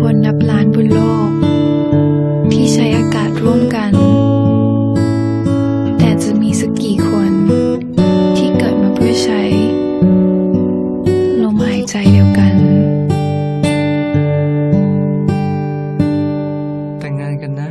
คนนับล้านบนโลก ที่ใช้อากาศร่วมกัน แต่จะมีสักกี่คนที่เกิดมาเพื่อใช้ ลมหายใจเดียวกัน แต่งงานกันนะ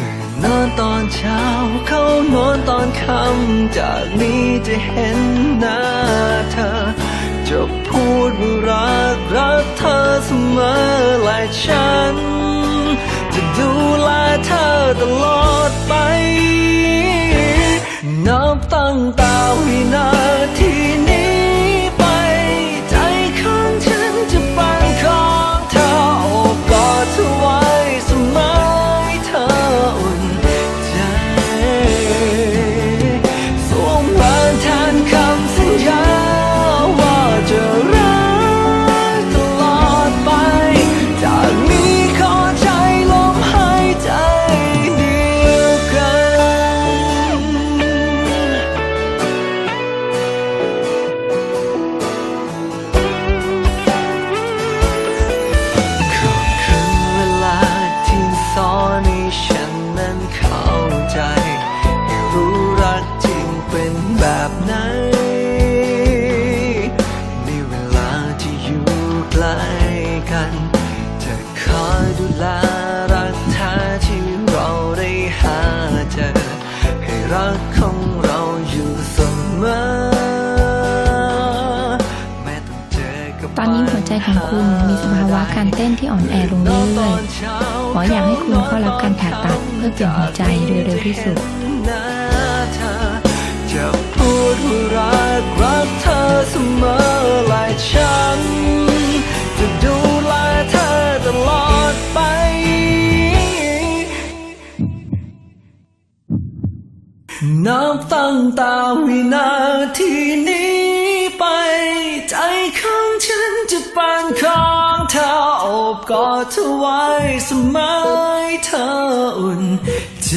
ตื่นนอนตอนเช้า เข้านอนตอนค่ำจากนี้จะเห็นหน้าเธอ จะพูดว่ารักรักเธอเสมอและฉัน จะดูแลเธอตลอดไป นับตั้งแต่วินา แบบไหน ในเวลาที่อยู่ใกล้กันจะคอยดูแลรักแท้ที่เราได้หาเจอ ให้รักของเราอยู่เสมอตอนนี้หัวใจของคุณมีสภาวะการเต้นที่อ่อนแอลงเรื่อยๆหมออยากให้คุณเข้ารับการผ่าตัดเพื่อเปลี่ยนหัวใจโดยเร็วที่สุด ว่ารักรักเธอเสมอและฉัน จะดูแลเธอตลอดไปนับตั้งต่วินาทีนี้ไป ใจของฉันจะเป็นของเธออบกอดเธอไว้เสมอเธออุ่นใจ